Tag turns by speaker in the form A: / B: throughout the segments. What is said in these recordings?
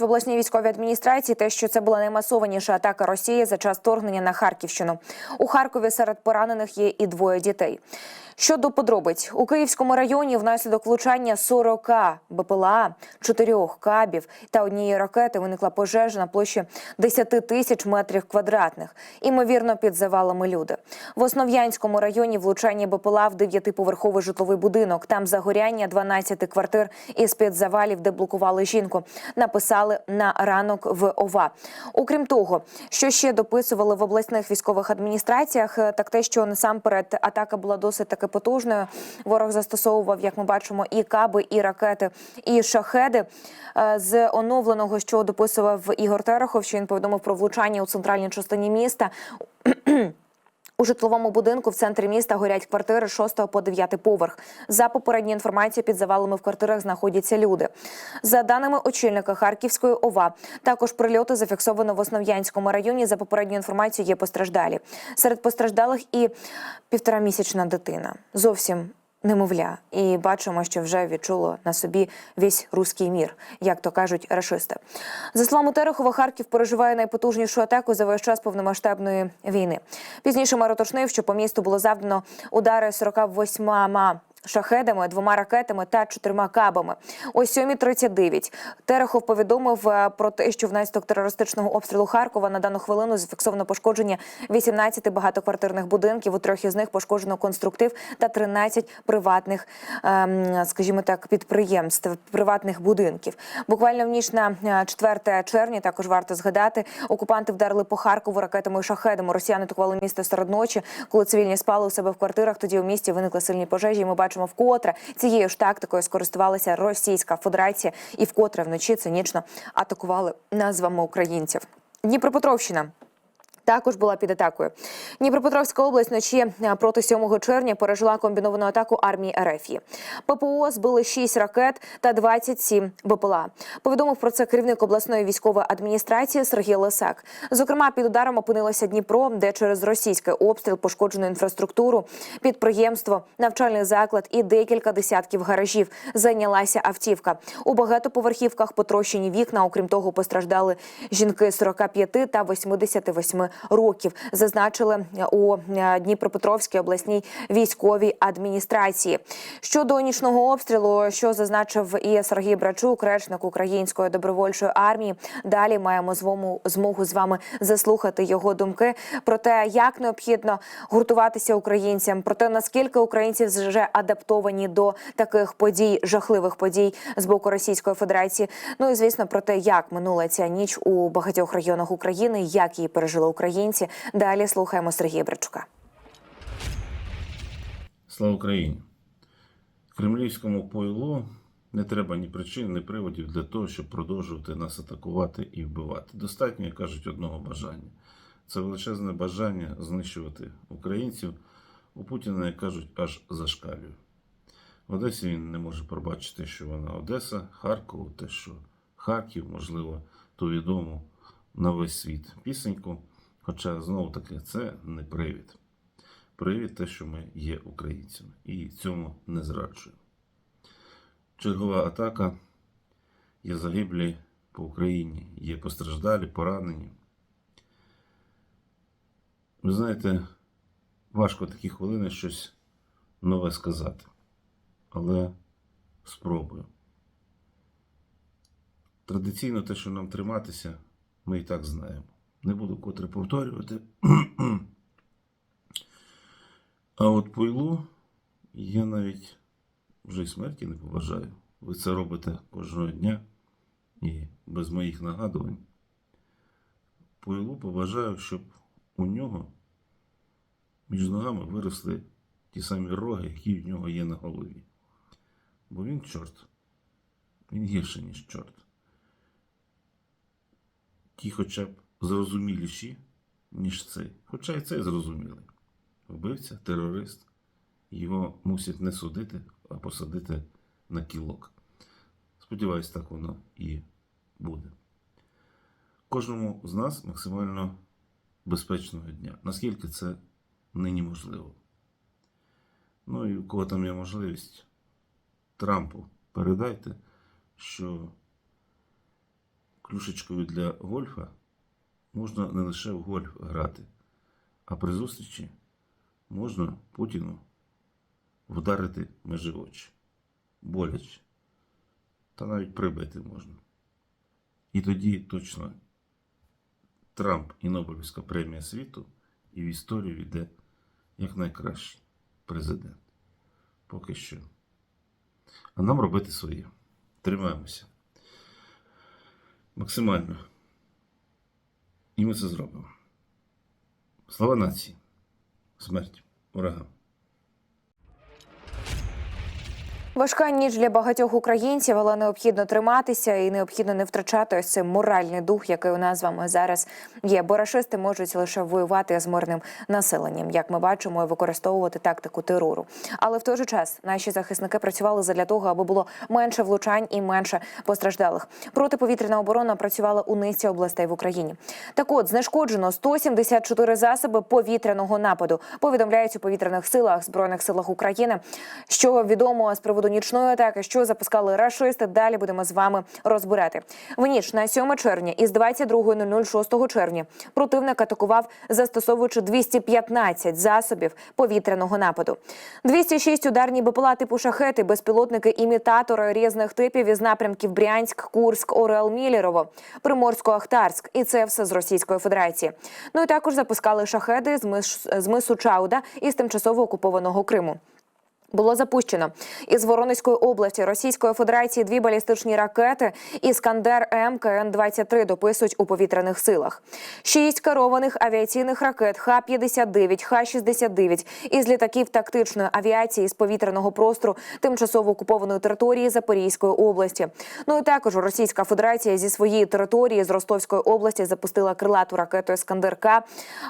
A: В обласній військовій адміністрації те, що це була наймасованіша атака Росії за час вторгнення на Харківщину. У Харкові серед поранених є і двоє дітей. Щодо подробиць у Київському районі внаслідок влучання 40 БПЛА, 4 кабів та однієї ракети виникла пожежа на площі 10 тисяч метрів квадратних. Імовірно, під завалами люди. В Основ'янському районі влучання БПЛА в дев'ятиповерховий житловий будинок. Там загоряння 12 квартир із під завалів, де блокували жінку. Написали на ранок в ОВА. Окрім того, що ще дописували в обласних військових адміністраціях, е, так те, що насамперед атака була досить таки потужною. Ворог застосовував, як ми бачимо, і каби, і ракети, і шахеди. Е, З оновленого, що дописував Ігор Терехов, що він повідомив про влучання у центральній частині міста. У житловому будинку в центрі міста горять квартири з 6 по 9 поверх. За попередньою інформацією, під завалами в квартирах знаходяться люди. За даними очільника Харківської ОВА, також прильоти зафіксовано в Основ'янському районі. За попередньою інформацією, є постраждалі. Серед постраждалих і півторамісячна дитина. Зовсім немовля, і бачимо, що вже відчуло на собі весь руський мір, як то кажуть рашисти. За словами Терехова, Харків переживає найпотужнішу атаку за весь час повномасштабної війни. Пізніше мер уточнив, що по місту було завдано удари 48 шахедами, двома ракетами та чотирма кабами. О 7.39 Терехов повідомив е, про те, що внаслідок терористичного обстрілу Харкова на дану хвилину зафіксовано пошкодження 18 багатоквартирних будинків. У трьох із них пошкоджено конструктив та 13 приватних, ем, скажімо так, підприємств, приватних будинків. Буквально в ніч на е, 4 червня також варто згадати. Окупанти вдарили по Харкову ракетами і шахедами. Росіяни атакували місто серед ночі, коли цивільні спали у себе в квартирах. Тоді у місті виникли сильні пожежі. І ми бачимо вкотре цією ж тактикою скористувалася Російська Федерація і вкотре вночі цинічно атакували назвами українців. Дніпропетровщина. Також була під атакою. Дніпропетровська область вночі е, проти 7 червня пережила комбіновану атаку армії РФ. ППО збили 6 ракет та 27 БПЛА. Повідомив про це керівник обласної військової адміністрації Сергій Лисак. Зокрема, під ударом опинилося Дніпро, де через російський обстріл пошкоджено інфраструктуру, підприємство, навчальний заклад і декілька десятків гаражів. Зайнялася автівка. У багатоповерхівках потрощені вікна. Окрім того, постраждали жінки 45 та 88 років. Зазначили у е, Дніпропетровській обласній військовій адміністрації. Щодо нічного обстрілу, що зазначив і Сергій Брачук, речник української добровольчої армії. Далі маємо змогу, змогу з вами заслухати його думки про те, як необхідно гуртуватися українцям, про те, наскільки українці вже адаптовані до таких подій, жахливих подій з боку Російської Федерації. Ну і звісно про те, як минула ця ніч у багатьох регіонах України, як її пережили українці. Далі слухаємо Сергія Брачука.
B: Слава Україні! Кремлівському пойлу не треба ні причин, ні приводів для того, щоб продовжувати нас атакувати і вбивати. Достатньо, як кажуть, одного бажання. Це величезне бажання знищувати українців. У Путіна, як кажуть, аж зашкалює. В Одесі він не може пробачити, що вона Одеса, Харков, те, що Харків, можливо, ту відому на весь світ пісеньку. Хоча знову таки це не привід. Привід те, що ми є українцями, і цьому не зраджуємо. Чергова атака є загиблі по Україні, є постраждалі, поранені. Ви знаєте, важко такі хвилини щось нове сказати, але спробую. Традиційно те, що нам триматися, ми і так знаємо. Не буду котре повторювати. А от пойлу я навіть вже й смерті не побажаю. Ви це робите кожного дня і без моїх нагадувань. Пойлу побажаю, щоб у нього між ногами виросли ті самі роги, які в нього є на голові. Бо він чорт. Він гірше, ніж чорт. Ті хоча б зрозуміліші, ніж цей. Хоча і цей зрозумілий. Вбивця, терорист. Його мусять не судити, а посадити на кілок. Сподіваюсь, так воно і буде. Кожному з нас максимально безпечного дня. Наскільки це нині можливо. Ну і у кого там є можливість, Трампу передайте, що клюшечкою для гольфа можна не лише в гольф грати, а при зустрічі можна Путіну вдарити межі очі. Боляче. Та навіть прибити можна. І тоді точно Трамп і Нобелівська премія світу і в історію йде як найкращий президент. Поки що. А нам робити своє. Тримаємося. Максимально. І ми це зробимо. Слава нації. Смерть. Ворогам.
A: Важка ніч для багатьох українців, але необхідно триматися і необхідно не втрачати ось цей моральний дух, який у нас з вами зараз є. Бо рашисти можуть лише воювати з мирним населенням, як ми бачимо, і використовувати тактику терору. Але в той же час наші захисники працювали задля того, аби було менше влучань і менше постраждалих. Протиповітряна оборона працювала у низці областей в Україні. Так от знешкоджено 174 засоби повітряного нападу. Повідомляють у повітряних силах збройних силах України. Що відомо з приводу нічної атаки, що запускали рашисти. Далі будемо з вами розбирати. В ніч на 7 червня із 22.00 6 червня противник атакував, застосовуючи 215 засобів повітряного нападу. 206 ударні БПЛА типу шахети, безпілотники, імітатори різних типів із напрямків Брянськ, Курськ, Орел, Мілєрово, Приморсько-Ахтарськ. І це все з Російської Федерації. Ну і також запускали шахеди з мису Чауда із тимчасово окупованого Криму. Було запущено із Воронезької області Російської Федерації дві балістичні ракети Іскандер М КН 23 дописують у повітряних силах. Шість керованих авіаційних ракет Х-59, Х-69 із літаків тактичної авіації з повітряного простору тимчасово окупованої території Запорізької області. Ну і також Російська Федерація зі своєї території з Ростовської області запустила крилату ракету Іскандер К.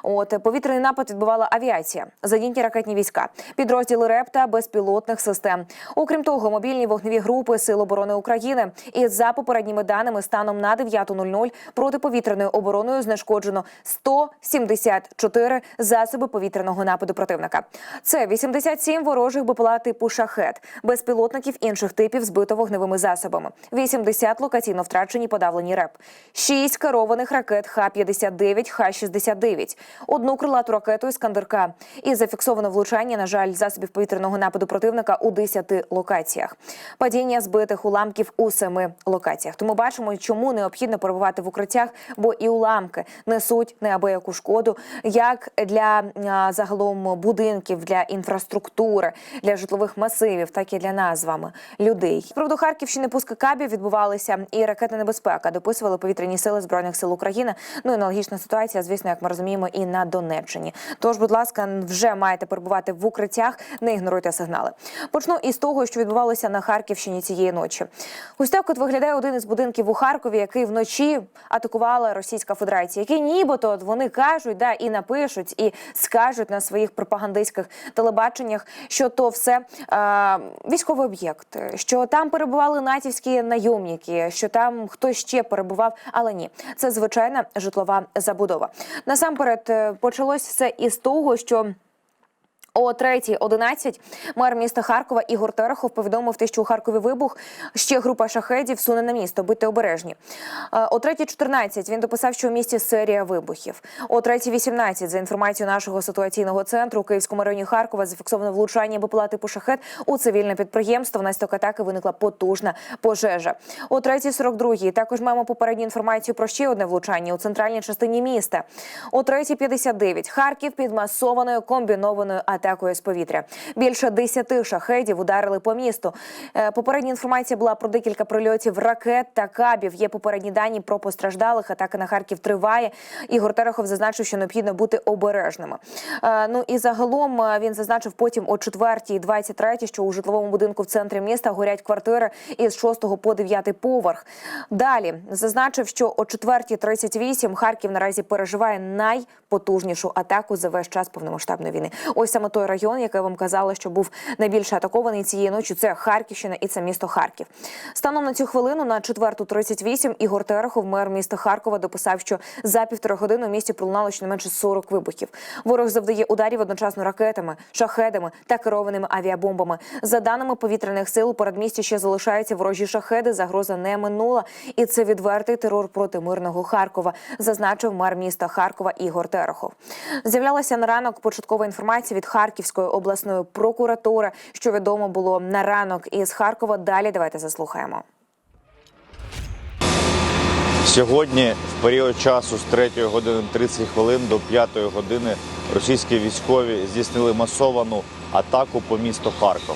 A: От повітряний напад відбувала авіація, задінті ракетні війська, підрозділи РЕП та безпілотних систем. Окрім того, мобільні вогневі групи Сил оборони України і за попередніми даними станом на 9.00 протиповітряною обороною знешкоджено 174 засоби повітряного нападу противника. Це 87 ворожих БПЛА типу шахет, безпілотників інших типів збито вогневими засобами, 80 локаційно втрачені подавлені РЕП, 6 керованих ракет Х-59, Х-69, одну крилату ракету Іскандерка. І зафіксовано влучання, на жаль, засобів повітряного нападу противника у 10 локаціях. Падіння збитих уламків у семи локаціях. Тому бачимо, чому необхідно перебувати в укриттях, бо і уламки несуть неабияку шкоду як для загалом будинків, для інфраструктури, для житлових масивів, так і для нас з вами людей. З приводу Харківщини пуски кабів відбувалися і ракетна небезпека. Дописували повітряні сили збройних сил України. Ну і аналогічна ситуація, звісно, як ми розуміємо, і на Донеччині. Тож, будь ласка, вже маєте перебувати в укриттях, не ігноруйте сигнали. Почну із того, що відбувалося на Харківщині цієї ночі. Ось так от виглядає один із будинків у Харкові, який вночі атакувала Російська Федерація, який нібито вони кажуть, да і напишуть, і скажуть на своїх пропагандистських телебаченнях, що то все е, військовий об'єкт, що там перебували натівські найомники, що там хтось ще перебував, але ні, це звичайна житлова забудова. Насамперед е, почалось все із того, що. О 3.11 мер міста Харкова Ігор Терехов повідомив те, що у Харкові вибух. Ще група шахедів суне на місто. Будьте обережні. Е, О 3.14 він дописав, що у місті серія вибухів. О 3.18, за інформацією нашого ситуаційного центру у Київському районі Харкова зафіксовано влучання БПЛА типу шахет у цивільне підприємство. Внаслідок атаки виникла потужна пожежа. О 3.42 також маємо попередню інформацію про ще одне влучання у центральній частині міста. О 3.59 Харків під масованою комбінованою атакою з повітря. Більше 10 шахедів ударили по місту. Е, Попередня інформація була про декілька прильотів ракет та кабів. Є попередні дані про постраждалих. Атака на Харків триває. Ігор Терехов зазначив, що необхідно бути обережними. Е, Ну і загалом е, він зазначив потім о 4.23, що у житловому будинку в центрі міста горять квартири із 6 по 9 поверх. Далі зазначив, що о 4.38 Харків наразі переживає найпотужнішу атаку за весь час повномасштабної війни. Ось саме той район, який вам казали, що був найбільше атакований цієї ночі. Це Харківщина і це місто Харків. Станом на цю хвилину на 4.38 Ігор Терехов, мер міста Харкова, дописав, що за півтори години у місті пролунало щонайменше 40 вибухів. Ворог завдає ударів одночасно ракетами, шахедами та керованими авіабомбами. За даними повітряних сил, у передмісті ще залишаються ворожі шахеди. Загроза не минула, і це відвертий терор проти мирного Харкова, зазначив мер міста Харкова Ігор Терехов. З'являлася на ранок початкова інформація від Харківської обласної прокуратури, що відомо було на ранок із Харкова. Далі давайте заслухаємо.
C: Сьогодні, в період часу з 3 години 30 хвилин до 5 години, російські військові здійснили масовану атаку по місту Харків.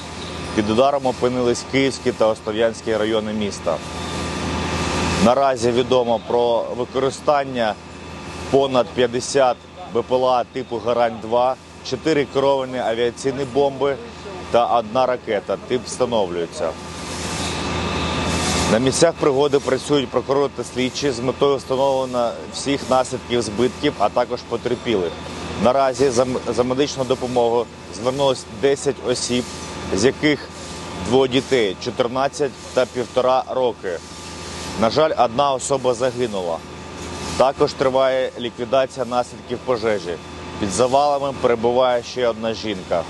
C: Під ударом опинились Київські та Остов'янські райони міста. Наразі відомо про використання понад 50 БПЛА типу Гарань-2, 4 керовані авіаційні бомби та одна ракета. Тип встановлюється. На місцях пригоди працюють прокурори та слідчі з метою встановлення всіх наслідків збитків, а також потерпілих. Наразі за, медичну допомогу звернулось 10 осіб, з яких двоє дітей 14 та півтора роки. На жаль, одна особа загинула. Також триває ліквідація наслідків пожежі. Під завалами перебуває ще одна жінка.